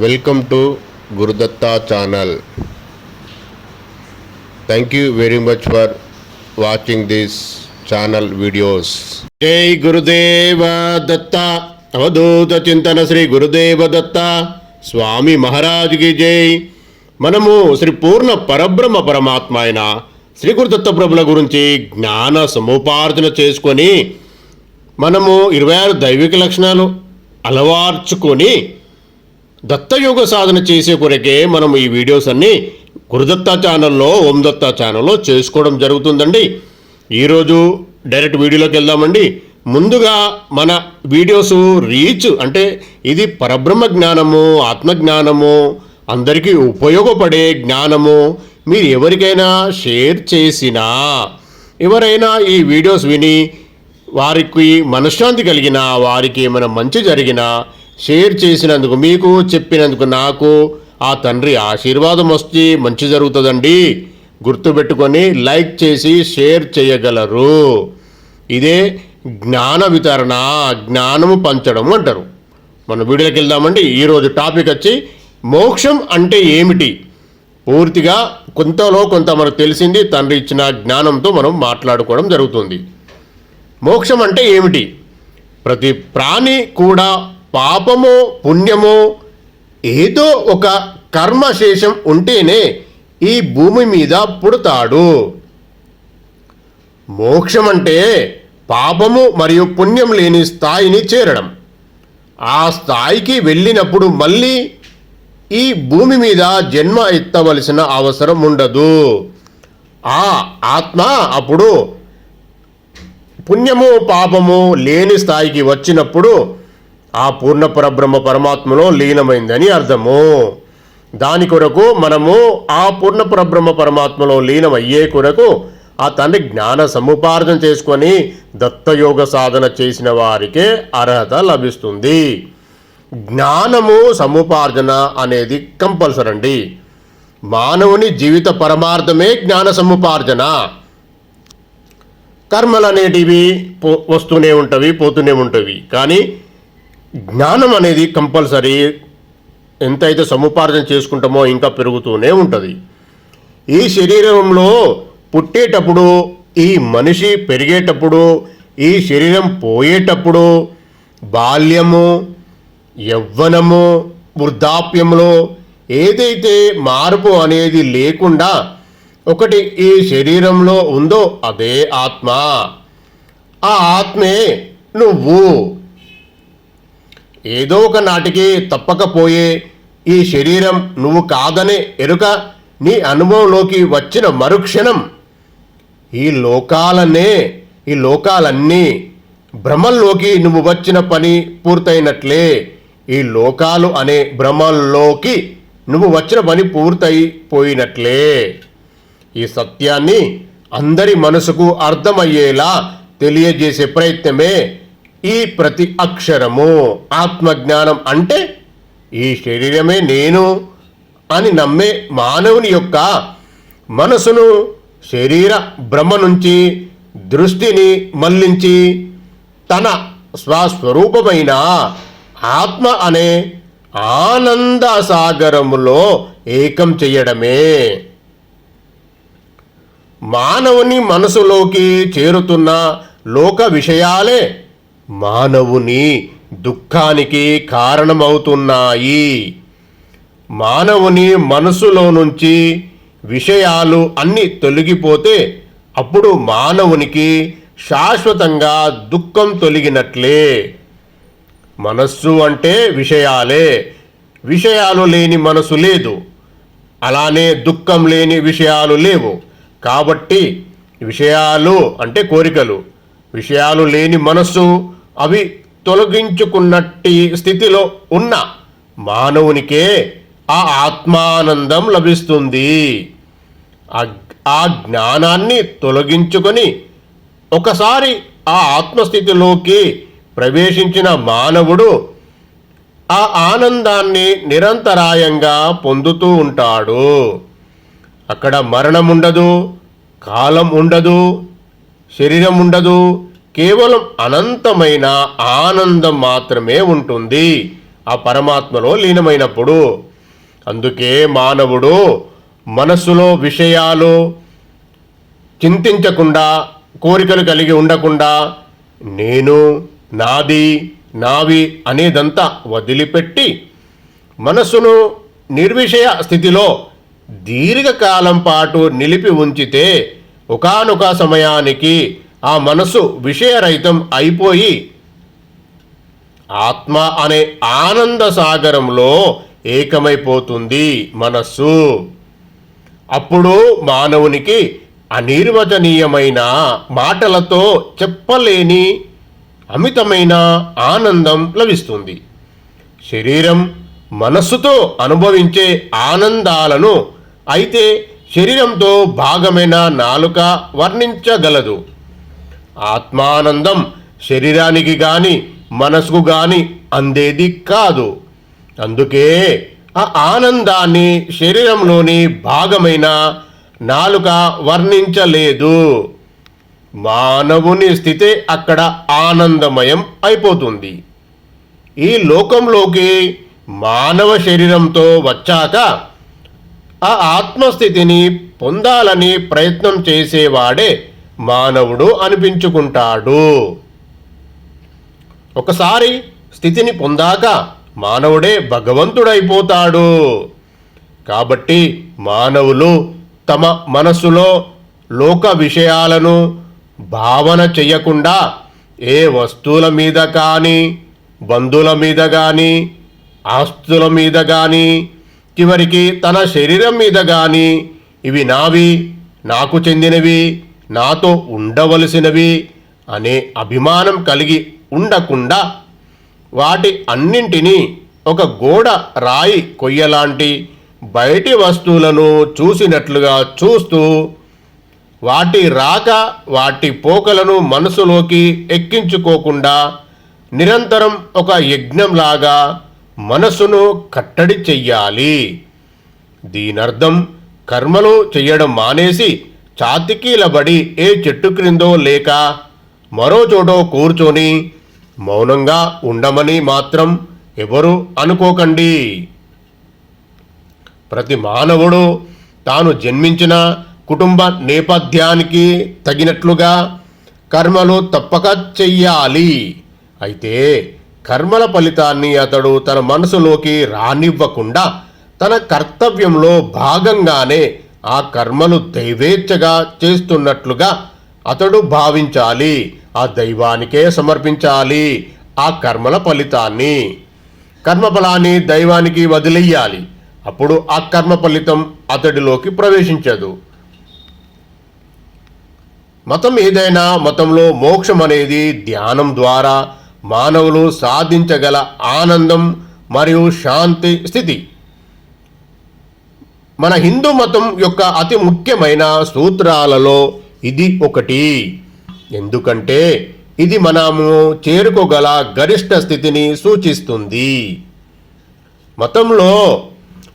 Welcome to Gurudatta channel. Thank you very much for watching this channel videos Jai Gurudeva Datta. అవధూత చింతన శ్రీ గురుదేవ దత్త. స్వామి మహారాజుకి జై. మనము శ్రీ పూర్ణ పరబ్రహ్మ పరమాత్మ అయిన శ్రీ గురుదత్త ప్రభుల గురించి జ్ఞాన సముపార్జన చేసుకొని మనము ఇరవై ఆరు దైవిక లక్షణాలు అలవార్చుకొని దత్తయోగ సాధన చేసే కొరకే మనం ఈ వీడియోస్ అన్నీ గురుదత్త ఛానల్లో ఓం దత్త ఛానల్లో చేసుకోవడం జరుగుతుందండి. ఈరోజు డైరెక్ట్ వీడియోలోకి వెళ్దామండి. ముందుగా మన వీడియోస్ రీచ్ అంటే ఇది పరబ్రహ్మ జ్ఞానము ఆత్మజ్ఞానము అందరికీ ఉపయోగపడే జ్ఞానము మీరు ఎవరికైనా షేర్ చేసినా ఎవరైనా ఈ వీడియోస్ విని వారికి మనశ్శాంతి కలిగిన వారికి ఏమైనా మంచి జరిగినా షేర్ చేసినందుకు మీకు చెప్పినందుకు నాకు ఆ తండ్రి ఆశీర్వాదం వస్తే మంచి జరుగుతుందండి. గుర్తుపెట్టుకొని లైక్ చేసి షేర్ చేయగలరు. ఇదే జ్ఞాన వితరణ జ్ఞానము పంచడం అంటారు. మన వీడియోకి వెళ్దామండి. ఈరోజు టాపిక్ వచ్చి మోక్షం అంటే ఏమిటి? పూర్తిగా కొంతలో కొంత మనకు తెలిసింది తండ్రి ఇచ్చిన జ్ఞానంతో మనం మాట్లాడుకోవడం జరుగుతుంది. మోక్షం అంటే ఏమిటి? ప్రతి ప్రాణి కూడా పాపమో పుణ్యమో ఏదో ఒక కర్మశేషం ఉంటేనే ఈ భూమి మీద పుడతాడు. మోక్షం అంటే పాపము మరియు పుణ్యం లేని స్థాయిని చేరడం. ఆ స్థాయికి వెళ్ళినప్పుడు మళ్ళీ ఈ భూమి మీద జన్మ ఎత్తవలసిన అవసరం ఉండదు. ఆ ఆత్మ అప్పుడు పుణ్యము పాపము లేని స్థాయికి వచ్చినప్పుడు ఆ పూర్ణ పరబ్రహ్మ పరమాత్మలో లీనమైందని అర్థము. దాని కొరకు మనము ఆ పూర్ణ పరబ్రహ్మ పరమాత్మలో లీనమయ్యే కొరకు ఆ తండ్రి జ్ఞాన సముపార్జన చేసుకొని దత్తయోగ సాధన చేసిన వారికే అర్హత లభిస్తుంది. జ్ఞానము సముపార్జన అనేది కంపల్సరీ అండి మానవుని జీవిత పరమార్థమే జ్ఞాన సముపార్జన. కర్మలు అనేటివి పో వస్తూనే ఉంటవి పోతూనే ఉంటవి. కానీ జ్ఞానం అనేది కంపల్సరీ ఎంతైతే సముపార్జన చేసుకుంటామో ఇంకా పెరుగుతూనే ఉంటుంది. ఈ శరీరంలో పుట్టేటప్పుడు ఈ మనిషి పెరిగేటప్పుడు ఈ శరీరం పోయేటప్పుడు బాల్యము యవ్వనము వృద్ధాప్యంలో ఏదైతే మార్పు అనేది లేకుండా ఒకటి ఈ శరీరంలో ఉందో అదే ఆత్మ. ఆ ఆత్మే నువ్వు. ఏదో ఒక నాటికి తప్పకపోయే ఈ శరీరం నువ్వు కాదనే ఎరుక నీ అనుభవంలోకి వచ్చిన మరుక్షణం. ఈ లోకాలనే ఈ లోకాలన్నీ భ్రమల్లోకి నువ్వు వచ్చిన పని పూర్తయినట్లే. ఈ లోకాలు అనే భ్రమల్లోకి నువ్వు వచ్చిన పని పూర్తయిపోయినట్లే. ఈ సత్యాన్ని అందరి మనసుకు అర్థమయ్యేలా తెలియజేసే ప్రయత్నమే ఈ ప్రతి అక్షరము ఆత్మజ్ఞానం అంటే ఈ శరీరమే నేను అని నమ్మే మానవుని యొక్క మనసును శరీర భ్రమ నుంచి దృష్టిని మళ్ళించి తన స్వస్వరూపమైన ఆత్మ అనే ఆనంద సాగరములో ఏకం చెయ్యడమే మానవుని మనసులోకి చేరుతున్న లోక విషయాలే మానవుని దుఃఖానికి కారణమవుతున్నాయి. మానవుని మనసులో నుంచి విషయాలు అన్నీ తొలగిపోతే అప్పుడు మానవునికి శాశ్వతంగా దుఃఖం తొలగినట్లే. మనస్సు అంటే విషయాలే. విషయాలు లేని మనసు లేదు. అలానే దుఃఖం లేని విషయాలు లేవు. కాబట్టి విషయాలు అంటే కోరికలు. విషయాలు లేని మనస్సు అవి తొలగించుకున్నట్టి స్థితిలో ఉన్న మానవునికే ఆ ఆత్మానందం లభిస్తుంది. ఆ- ఆ జ్ఞానాన్ని తొలగించుకొని ఒకసారి ఆ ఆత్మస్థితిలోకి ప్రవేశించిన మానవుడు ఆ ఆనందాన్ని నిరంతరాయంగా పొందుతూ ఉంటాడు. అక్కడ మరణం ఉండదు కాలం ఉండదు శరీరం ఉండదు కేవలం అనంతమైన ఆనందం మాత్రమే ఉంటుంది. ఆ పరమాత్మలో లీనమైనప్పుడు. అందుకే మానవుడు మనస్సులో విషయాలు చింతించకుండా కోరికలు కలిగి ఉండకుండా నేను నాది నావి అనేదంతా వదిలిపెట్టి మనస్సును నిర్విషయ స్థితిలో దీర్ఘకాలం పాటు నిలిపి ఉంచితే ఒకానొక సమయానికి ఆ మనసు విషయరహితం అయిపోయి ఆత్మ అనే ఆనంద సాగరంలో ఏకమైపోతుంది మనస్సు. అప్పుడు మానవునికి అనిర్వచనీయమైన మాటలతో చెప్పలేని అమితమైన ఆనందం లభిస్తుంది. శరీరం మనస్సుతో అనుభవించే ఆనందాలను అయితే శరీరంతో భాగమైన నాలుక వర్ణించగలదు. ఆత్మానందం శరీరానికి గాని మనసుకు గాని అందేది కాదు. అందుకే ఆ ఆనందాన్ని శరీరంలోని భాగమైన నాలుక వర్ణించలేదు. మానవుని స్థితి అక్కడ ఆనందమయం అయిపోతుంది. ఈ లోకంలోకి మానవ శరీరంతో వచ్చాక ఆ ఆత్మస్థితిని పొందాలని ప్రయత్నం చేసేవాడే మానవుడు అనిపించుకుంటాడు. ఒకసారి స్థితిని పొందాక మానవుడే భగవంతుడైపోతాడు. కాబట్టి మానవులు తమ మనస్సులో లోక విషయాలను భావన చెయ్యకుండా ఏ వస్తువుల మీద కానీ బంధువుల మీద కానీ ఆస్తుల మీద కానీ చివరికి తన శరీరం మీద కానీ ఇవి నావి నాకు చెందినవి నాతో ఉండవలసినవి అనే అభిమానం కలిగి ఉండకుండా వాటి అన్నింటినీ ఒక గోడ రాయి కొయ్యలాంటి బయటి వస్తువులను చూసినట్లుగా చూస్తూ వాటి రాక వాటి పోకలను మనసులోకి ఎక్కించుకోకుండా నిరంతరం ఒక యజ్ఞంలాగా మనసును కట్టడి చెయ్యాలి. దీనర్థం కర్మలు చెయ్యడం మానేసి చాతికీలబడి ఏ చెట్టు క్రిందో లేక మరో చోటో కూర్చొని మౌనంగా ఉండమని మాత్రం ఎవరు అనుకోకండి. ప్రతి మానవుడు తాను జన్మించిన కుటుంబ నేపథ్యానికి తగినట్లుగా కర్మలు తప్పక చెయ్యాలి. అయితే కర్మల ఫలితాన్ని అతడు తన మనసులోకి రానివ్వకుండా తన కర్తవ్యంలో భాగంగానే ఆ కర్మలు దైవేచ్ఛగా చేస్తున్నట్లుగా అతడు భావించాలి. ఆ దైవానికే సమర్పించాలి. ఆ కర్మల ఫలితాన్ని. కర్మఫలాన్ని దైవానికి వదిలేయాలి. అప్పుడు ఆ కర్మ ఫలితం అతడిలోకి ప్రవేశించదు. మతం ఏదైనా మతంలో మోక్షం అనేది ధ్యానం ద్వారా మానవులు సాధించగల ఆనందం మరియు శాంతి స్థితి. మన హిందూ మతం యొక్క అతి ముఖ్యమైన సూత్రాలలో ఇది ఒకటి. ఎందుకంటే ఇది మనము చేరుకోగల గరిష్ట స్థితిని సూచిస్తుంది. మతంలో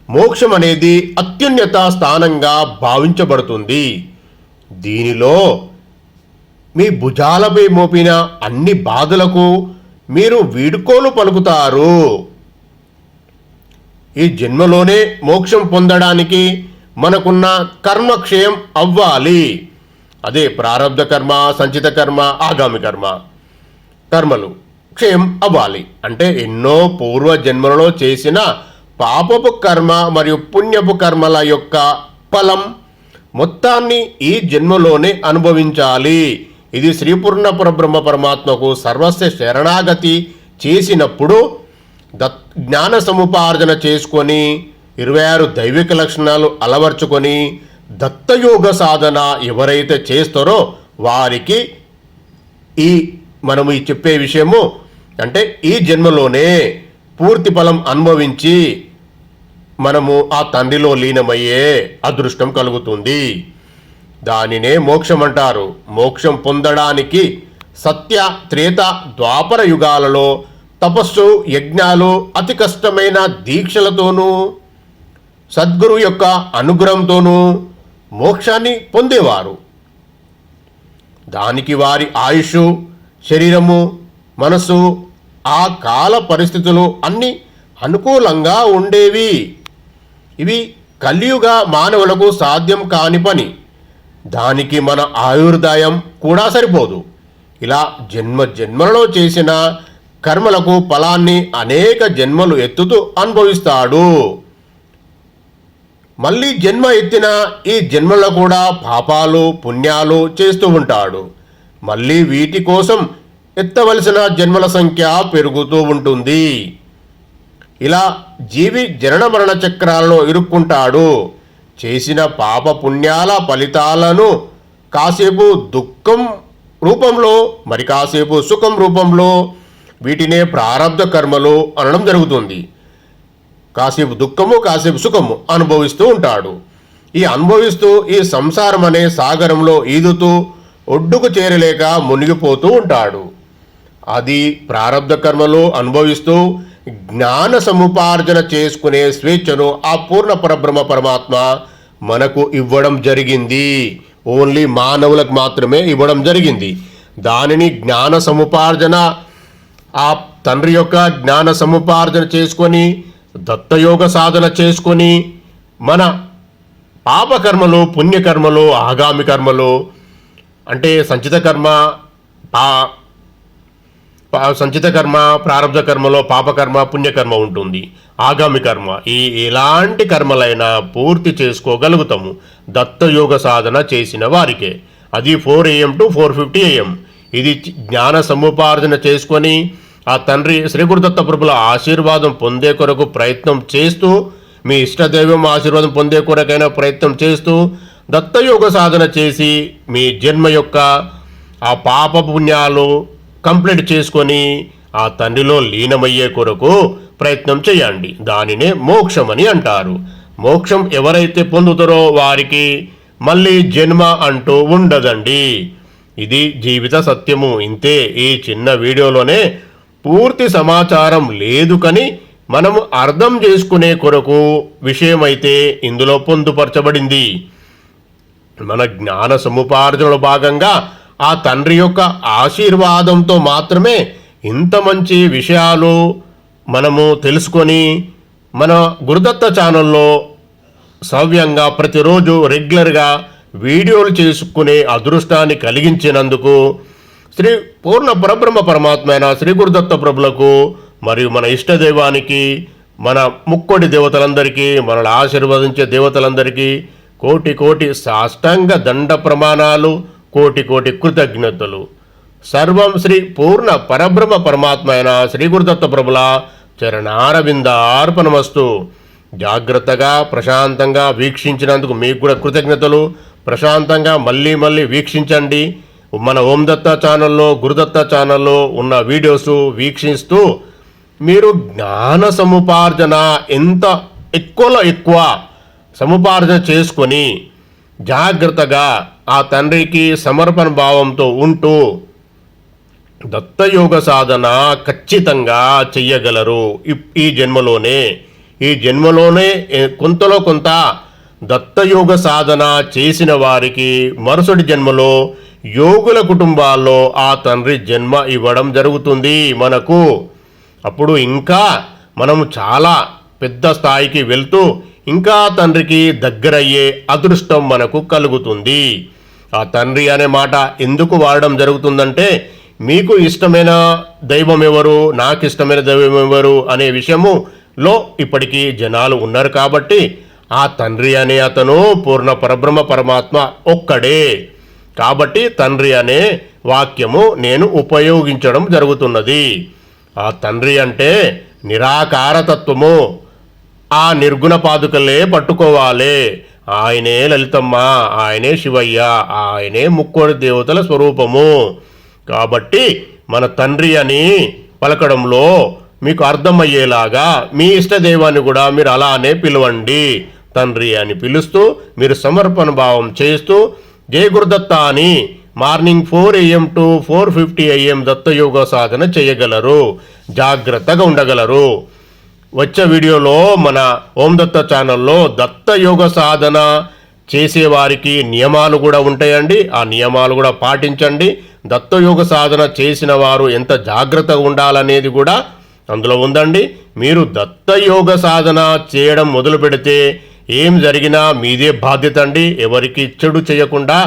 మోక్షం అనేది అత్యున్నత స్థానంగా భావించబడుతుంది. దీనిలో మీ భుజాలపై మోపిన అన్ని బాధలకు మీరు వీడుకోలు పలుకుతారు. ఈ జన్మలోనే మోక్షం పొందడానికి మనకున్న కర్మక్షయం అవ్వాలి. అదే ప్రారంధ కర్మ సంచిత కర్మ ఆగామి కర్మ. కర్మలు క్షయం అవ్వాలి. అంటే ఎన్నో పూర్వ జన్మలలో చేసిన పాపపు కర్మ మరియు పుణ్యపు కర్మల యొక్క ఫలం మొత్తాన్ని ఈ జన్మలోనే అనుభవించాలి. ఇది శ్రీపూర్ణ పరబ్రహ్మ పరమాత్మకు సర్వస్వ శరణాగతి చేసినప్పుడు దత్ జ్ఞాన సముపార్జన చేసుకొని ఇరవై ఆరు దైవిక లక్షణాలు అలవర్చుకొని దత్తయోగ సాధన ఎవరైతే చేస్తారో వారికి ఈ మనము ఈ చెప్పే విషయము అంటే ఈ జన్మలోనే పూర్తి ఫలం అనుభవించి మనము ఆ తండ్రిలో లీనమయ్యే అదృష్టం కలుగుతుంది. దానినే మోక్షం అంటారు. మోక్షం పొందడానికి సత్య త్రేత ద్వాపర యుగాలలో తపస్సు యజ్ఞాలు అతి కష్టమైన దీక్షలతోనూ సద్గురు యొక్క అనుగ్రహంతోనూ మోక్షాన్ని పొందేవారు. దానికి వారి ఆయుష్ శరీరము మనసు ఆ కాల పరిస్థితులు అన్నీ అనుకూలంగా ఉండేవి. ఇవి కలియుగ మానవులకు సాధ్యం కాని పని. దానికి మన ఆయుర్దాయం కూడా సరిపోదు. ఇలా జన్మ జన్మలలో చేసిన కర్మలకు ఫలాన్ని అనేక జన్మలు ఎత్తుతూ అనుభవిస్తాడు. మళ్ళీ జన్మ ఎత్తిన ఈ జన్మలో కూడా పాపాలు పుణ్యాలు చేస్తూ ఉంటాడు. మళ్ళీ వీటి కోసం ఎత్తవలసిన జన్మల సంఖ్య పెరుగుతూ ఉంటుంది. ఇలా జీవి జనన మరణ చక్రాలలో ఇరుక్కుంటాడు. చేసిన పాప పుణ్యాల ఫలితాలను కాసేపు దుఃఖం రూపంలో మరి కాసేపు సుఖం రూపంలో వీటినే ప్రారంధ కర్మలు అనడం జరుగుతుంది. కాసేపు దుఃఖము కాసేపు సుఖము అనుభవిస్తూ ఉంటాడు. ఈ అనుభవిస్తూ ఈ సంసారం అనే సాగరంలో ఈదుతూ ఒడ్డుకు చేరలేక మునిగిపోతూ ఉంటాడు. అది ప్రారంధ కర్మలు అనుభవిస్తూ జ్ఞాన సముపార్జన చేసుకునే స్వేచ్ఛను ఆ పూర్ణ పరబ్రహ్మ పరమాత్మ మనకు ఇవ్వడం జరిగింది. ఓన్లీ మానవులకు మాత్రమే ఇవ్వడం జరిగింది. దానిని జ్ఞాన సముపార్జన ఆ తండ్రి యొక్క జ్ఞాన సముపార్జన చేసుకొని దత్తయోగ సాధన చేసుకొని మన పాపకర్మలు పుణ్యకర్మలు ఆగామి కర్మలు అంటే సంచిత కర్మ పా పా- సంచిత కర్మ ప్రారంభ కర్మలో పాపకర్మ పుణ్యకర్మ ఉంటుంది. ఆగామి కర్మ ఈ ఎలాంటి కర్మలైనా పూర్తి చేసుకోగలుగుతాము. దత్తయోగ సాధన చేసిన వారికే. అది four AM to four fifty AM. ఇది జ్ఞాన సముపార్జన చేసుకొని ఆ తండ్రి శ్రీ గురుదత్త ప్రభుల ఆశీర్వాదం పొందే కొరకు ప్రయత్నం చేస్తూ మీ ఇష్టదైవం ఆశీర్వాదం పొందే కొరకైనా ప్రయత్నం చేస్తూ దత్తయోగ సాధన చేసి మీ జన్మ యొక్క ఆ పాప పుణ్యాలు కంప్లీట్ చేసుకొని ఆ తండ్రిలో లీనమయ్యే కొరకు ప్రయత్నం చేయండి. దానినే మోక్షం అని అంటారు. మోక్షం ఎవరైతే పొందుతారో వారికి మళ్ళీ జన్మ అంటూ ఉండదండి. ఇది జీవిత సత్యము. ఇంతే. ఈ చిన్న వీడియోలోనే పూర్తి సమాచారం లేదు కానీ మనము అర్థం చేసుకునే కొరకు విషయమైతే ఇందులో పొందుపరచబడింది. మన జ్ఞాన సముపార్జనలో భాగంగా ఆ తండ్రి యొక్క ఆశీర్వాదంతో మాత్రమే ఇంత మంచి విషయాలు మనము తెలుసుకొని మన గురుదత్త ఛానల్లో సవ్యంగా ప్రతిరోజు రెగ్యులర్గా వీడియోలు చేసుకునే అదృష్టాన్ని కలిగించినందుకు శ్రీ పూర్ణ పరబ్రహ్మ పరమాత్మ అయిన శ్రీ గురుదత్త ప్రభులకు మరియు మన ఇష్టదైవానికి మన ముక్కోటి దేవతలందరికీ మనల్ని ఆశీర్వదించే దేవతలందరికీ కోటి కోటి సాష్టాంగ దండ ప్రమాణాలు కోటి కోటి కృతజ్ఞతలు. సర్వం శ్రీ పూర్ణ పరబ్రహ్మ పరమాత్మ అయిన శ్రీ గురుదత్త ప్రభుల చరణారవిందార్పణమస్తు జాగ్రత్తగా ప్రశాంతంగా వీక్షించినందుకు మీకు కూడా కృతజ్ఞతలు. ప్రశాంతంగా మళ్ళీ మళ్ళీ వీక్షించండి. మన ఓం దత్త ఛానల్లో గురుదత్త ఛానల్లో ఉన్న వీడియోస్ వీక్షిస్తూ మీరు జ్ఞాన సముపార్జన ఎంత ఎక్కువలో ఎక్కువ సముపార్జన చేసుకొని జాగ్రత్తగా ఆ తండ్రికి సమర్పణ భావంతో ఉంటూ దత్తయోగ సాధన ఖచ్చితంగా చెయ్యగలరు. ఇప్- ఈ జన్మలోనే ఈ జన్మలోనే కొంతలో కొంత దత్తయోగ సాధన చేసిన వారికి మరుసటి జన్మలో యోగుల కుటుంబాల్లో ఆ తండ్రి జన్మ ఇవ్వడం జరుగుతుంది మనకు. అప్పుడు ఇంకా మనము చాలా పెద్ద స్థాయికి వెళ్తూ ఇంకా తండ్రికి దగ్గరయ్యే అదృష్టం మనకు కలుగుతుంది. ఆ తండ్రి అనే మాట ఎందుకు వాడడం జరుగుతుందంటే మీకు ఇష్టమైన దైవం ఎవరు నాకు ఇష్టమైన దైవం ఎవరు అనే విషయములో ఇప్పటికీ జనాలు ఉన్నారు కాబట్టి ఆ తండ్రి అనే అతను పూర్ణ పరబ్రహ్మ పరమాత్మ ఒక్కడే. కాబట్టి తండ్రి అనే వాక్యము నేను ఉపయోగించడం జరుగుతున్నది. ఆ తండ్రి అంటే నిరాకారతత్వము. ఆ నిర్గుణ పాదుకలే పట్టుకోవాలి. ఆయనే లలితమ్మ ఆయనే శివయ్య ఆయనే ముక్కోడి దేవతల స్వరూపము. కాబట్టి మన తండ్రి అని పలకడంలో మీకు అర్థమయ్యేలాగా మీ ఇష్టదేవాన్ని కూడా మీరు అలానే పిలవండి. తండ్రి అని పిలుస్తూ మీరు సమర్పణ భావం చేస్తూ జయగురుదత్త అని morning four AM to four fifty AM దత్తయోగ సాధన చేయగలరు. జాగ్రత్తగా ఉండగలరు. వచ్చే వీడియోలో మన ఓం దత్త ఛానల్లో దత్త యోగ సాధన చేసేవారికి నియమాలు కూడా ఉంటాయండి. ఆ నియమాలు కూడా పాటించండి. దత్తయోగ సాధన చేసిన వారు ఎంత జాగ్రత్తగా ఉండాలనేది కూడా అందులో ఉందండి. మీరు దత్తయోగ సాధన చేయడం మొదలు పెడితే ఏం జరిగినా మీదే బాధ్యత అండి. ఎవరికి చెడు చేయకుండా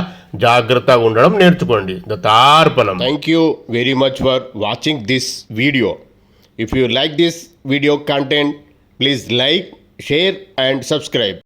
జాగ్రత్తగా ఉండడం నేర్చుకోండి. దత్తార్పణం. Thank you very much for watching this video if you like this video content please like share and subscribe